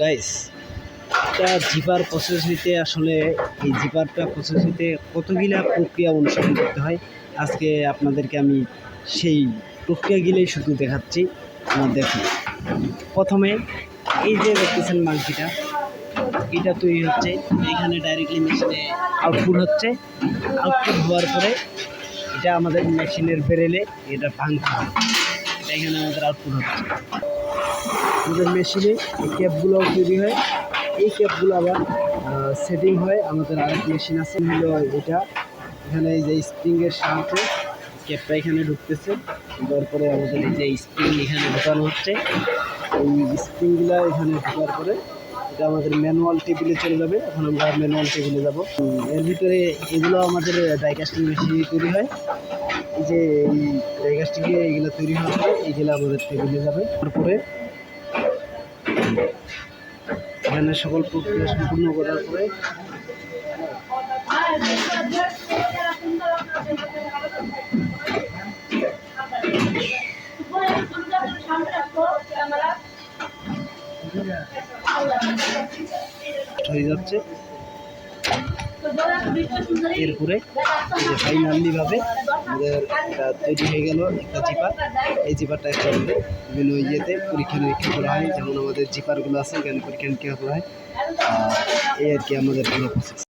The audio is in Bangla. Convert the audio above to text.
গাইস একটা জিপার প্রসেস হইতে আসলে এই জিপারটা প্রসেস হইতে কতগুলা প্রক্রিয়া অনুসরণ করতে হয়? আজকে আপনাদেরকে আমি সেই প্রক্রিয়াগুলোই শুধু দেখাচ্ছি। আমার দেখুন। প্রথমে এই যে দেখতেছেন মাংসিটা এটা তৈরি হচ্ছে। এখানে ডাইরেক্টলি মেশিনে আউটপুট হচ্ছে। আউটপুট হওয়ার পরে এটা আমাদের মেশিনের বেরেলে এটা ভাঙতে হয় এটা এখানে আমাদের আউটপুট হচ্ছে। আমাদের মেশিনে এই ক্যাপগুলোও তৈরি হয়। এই ক্যাপগুলো আবার সেটিং হয়। আমাদের আরেক মেশিন আছে হলো এটা। এখানে এই যে স্প্রিংয়ের সাহায্যে ক্যাপটা এখানে ঢুকতেছে। তারপরে আমাদের এই যে স্প্রিং এখানে ঢোকানো হচ্ছে। এই স্প্রিংগুলো এখানে ঢোকার পরে এটা আমাদের ম্যানুয়াল টেবিলে চলে যাবে। এখন আমরা ম্যানুয়াল টেবিলে যাব। এর ভিতরে এগুলো আমাদের ডাইকাস্টিং মেশিনে তৈরি হয়। যে এই ডাইকাস্টিংয়ে এগুলো তৈরি হওয়ার পরে এইগুলো আমাদের টেবিলে যাবে। তারপরে এখানে সকল প্রক্রিয়া সম্পূর্ণ করার পরে হয়ে যাচ্ছে। এরপরে এই যে ফাইনালি ভাবে আমাদের তৈরি হয়ে গেল একটা জিপার। এই জিপারটা একটা আমাদের বিভিন্ন ইয়েতে পরীক্ষা নিরীক্ষা করা হয়, যেমন আমাদের জিপারগুলো আছে এখানে পরীক্ষা নিরীক্ষা করা হয়। এই আর কি আমাদের পুরো প্রসেস